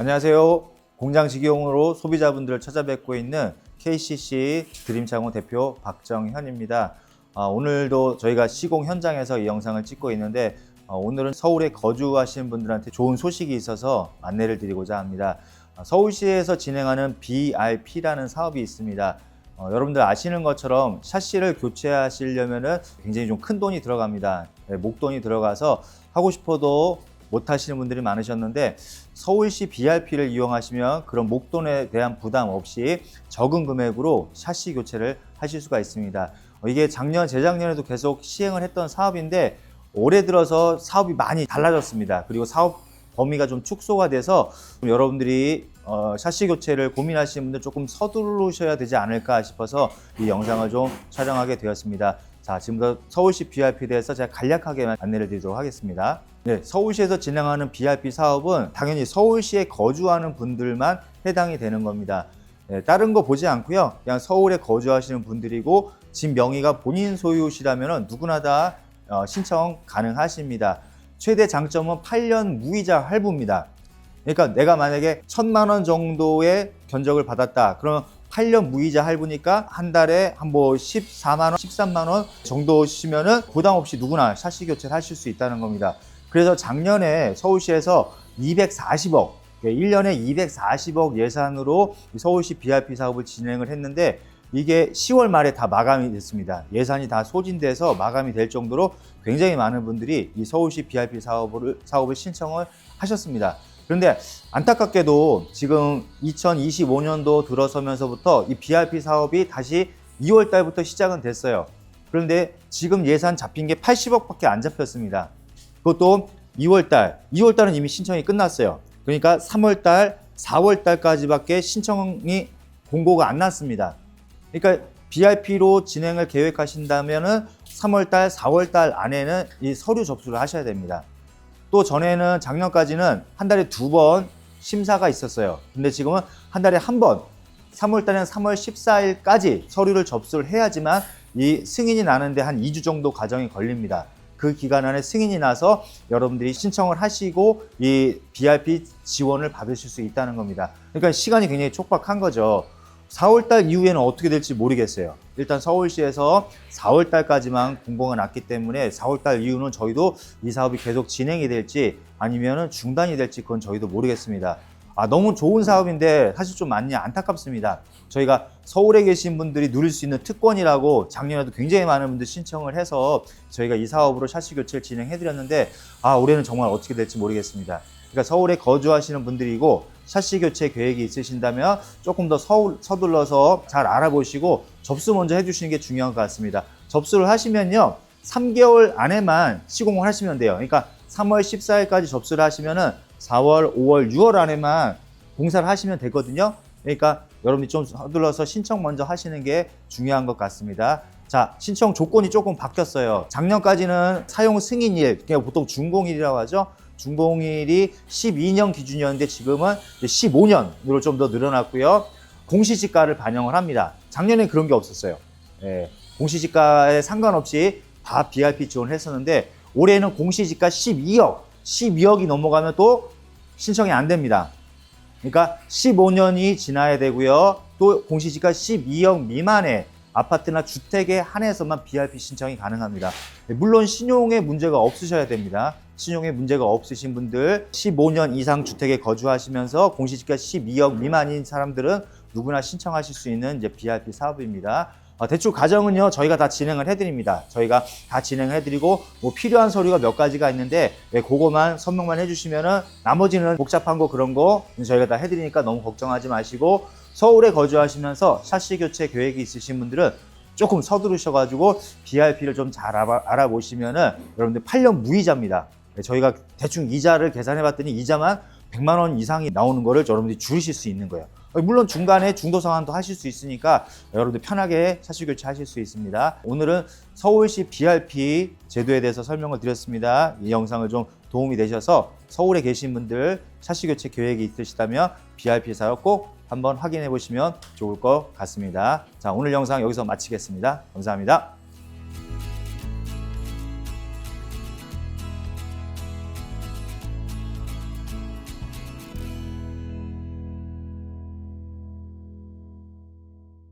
안녕하세요. 공장 직영으로 소비자분들을 찾아뵙고 있는 KCC 드림창호 대표 박정현입니다. 아, 오늘도 저희가 시공 현장에서 이 영상을 찍고 있는데 아, 오늘은 서울에 거주하시는 분들한테 좋은 소식이 있어서 안내를 드리고자 합니다. 아, 서울시에서 진행하는 BRP라는 사업이 있습니다. 어, 여러분들 아시는 것처럼 샤시를 교체하시려면 굉장히 좀 큰 돈이 들어갑니다. 네, 목돈이 들어가서 하고 싶어도 못 하시는 분들이 많으셨는데 서울시 BRP를 이용하시면 그런 목돈에 대한 부담 없이 적은 금액으로 샤시 교체를 하실 수가 있습니다. 어, 이게 작년, 재작년에도 계속 시행을 했던 사업인데 올해 들어서 사업이 많이 달라졌습니다. 그리고 사업 범위가 좀 축소가 돼서 좀 여러분들이 어, 샤시 교체를 고민하시는 분들 조금 서두르셔야 되지 않을까 싶어서 이 영상을 좀 촬영하게 되었습니다. 자, 지금부터 서울시 BRP에 대해서 제가 간략하게 안내를 드리도록 하겠습니다. 네, 서울시에서 진행하는 BRP 사업은 당연히 서울시에 거주하는 분들만 해당이 되는 겁니다. 네, 다른 거 보지 않고요. 그냥 서울에 거주하시는 분들이고 집 명의가 본인 소유시라면 누구나 다 어, 신청 가능하십니다. 최대 장점은 8년 무이자 할부입니다. 그러니까 내가 만약에 천만 원 정도의 견적을 받았다. 그러면 8년 무이자 할부니까 한 달에 한 뭐 14만 원, 13만 원 정도 시면은 부담 없이 누구나 샤시 교체를 하실 수 있다는 겁니다. 그래서 작년에 서울시에서 240억, 1년에 240억 예산으로 서울시 BRP 사업을 진행을 했는데 이게 10월 말에 다 마감이 됐습니다. 예산이 다 소진돼서 마감이 될 정도로 굉장히 많은 분들이 이 서울시 BRP 사업을, 사업을 신청을 하셨습니다. 그런데 안타깝게도 지금 2025년도 들어서면서부터 이 BRP 사업이 다시 2월 달부터 시작은 됐어요. 그런데 지금 예산 잡힌 게 80억밖에 안 잡혔습니다. 그것도 2월 달, 2월 달은 이미 신청이 끝났어요. 그러니까 3월 달, 4월 달까지밖에 신청이 공고가 안 났습니다. 그러니까 BRP로 진행을 계획하신다면은 3월 달, 4월 달 안에는 이 서류 접수를 하셔야 됩니다. 또 전에는 작년까지는 한 달에 두 번 심사가 있었어요. 근데 지금은 한 달에 한 번, 3월 달에는 3월 14일까지 서류를 접수를 해야지만 이 승인이 나는데 한 2주 정도 과정이 걸립니다. 그 기간 안에 승인이 나서 여러분들이 신청을 하시고 이 BRP 지원을 받으실 수 있다는 겁니다. 그러니까 시간이 굉장히 촉박한 거죠. 4월 달 이후에는 어떻게 될지 모르겠어요. 일단 서울시에서 4월 달까지만 공고가 났기 때문에 4월 달 이후는 저희도 이 사업이 계속 진행이 될지 아니면 중단이 될지 그건 저희도 모르겠습니다. 아, 너무 좋은 사업인데 사실 좀 많이 안타깝습니다. 저희가 서울에 계신 분들이 누릴 수 있는 특권이라고 작년에도 굉장히 많은 분들 신청을 해서 저희가 이 사업으로 샤시 교체를 진행해 드렸는데 아, 올해는 정말 어떻게 될지 모르겠습니다. 그러니까 서울에 거주하시는 분들이고 샤시 교체 계획이 있으신다면 조금 더 서울, 서둘러서 잘 알아보시고 접수 먼저 해주시는 게 중요한 것 같습니다. 접수를 하시면요. 3개월 안에만 시공을 하시면 돼요. 그러니까 3월 14일까지 접수를 하시면은 4월, 5월, 6월 안에만 공사를 하시면 되거든요. 그러니까 여러분이 좀 서둘러서 신청 먼저 하시는 게 중요한 것 같습니다. 자, 신청 조건이 조금 바뀌었어요. 작년까지는 사용 승인일, 그냥 보통 준공일이라고 하죠. 준공일이 12년 기준이었는데 지금은 15년으로 좀 더 늘어났고요. 공시지가를 반영을 합니다. 작년에 그런 게 없었어요. 예, 공시지가에 상관없이 다 BRP 지원을 했었는데 올해는 공시지가 12억, 12억이 넘어가면 또 신청이 안 됩니다. 그러니까 15년이 지나야 되고요. 또 공시지가 12억 미만의 아파트나 주택에 한해서만 BRP 신청이 가능합니다. 물론 신용에 문제가 없으셔야 됩니다. 신용에 문제가 없으신 분들 15년 이상 주택에 거주하시면서 공시지가 12억 미만인 사람들은 누구나 신청하실 수 있는 이제 BRP 사업입니다. 어, 대출 과정은요 저희가 다 진행을 해드립니다. 저희가 다 진행을 해드리고 뭐 필요한 서류가 몇 가지가 있는데 예, 그거만 설명만 해주시면은 나머지는 복잡한 거 그런 거 저희가 다 해드리니까 너무 걱정하지 마시고 서울에 거주하시면서 샤시 교체 계획이 있으신 분들은 조금 서두르셔가지고 BRP를 좀 잘 알아 보시면은 여러분들 8년 무이자입니다. 네, 저희가 대충 이자를 계산해봤더니 이자만 100만 원 이상이 나오는 거를 여러분들이 줄이실 수 있는 거예요. 물론 중간에 중도 상환도 하실 수 있으니까 여러분들 편하게 차시 교체하실 수 있습니다. 오늘은 서울시 BRP 제도에 대해서 설명을 드렸습니다. 이 영상을 좀 도움이 되셔서 서울에 계신 분들 차시 교체 계획이 있으시다면 BRP 사업 꼭 한번 확인해 보시면 좋을 것 같습니다. 자, 오늘 영상 여기서 마치겠습니다. 감사합니다.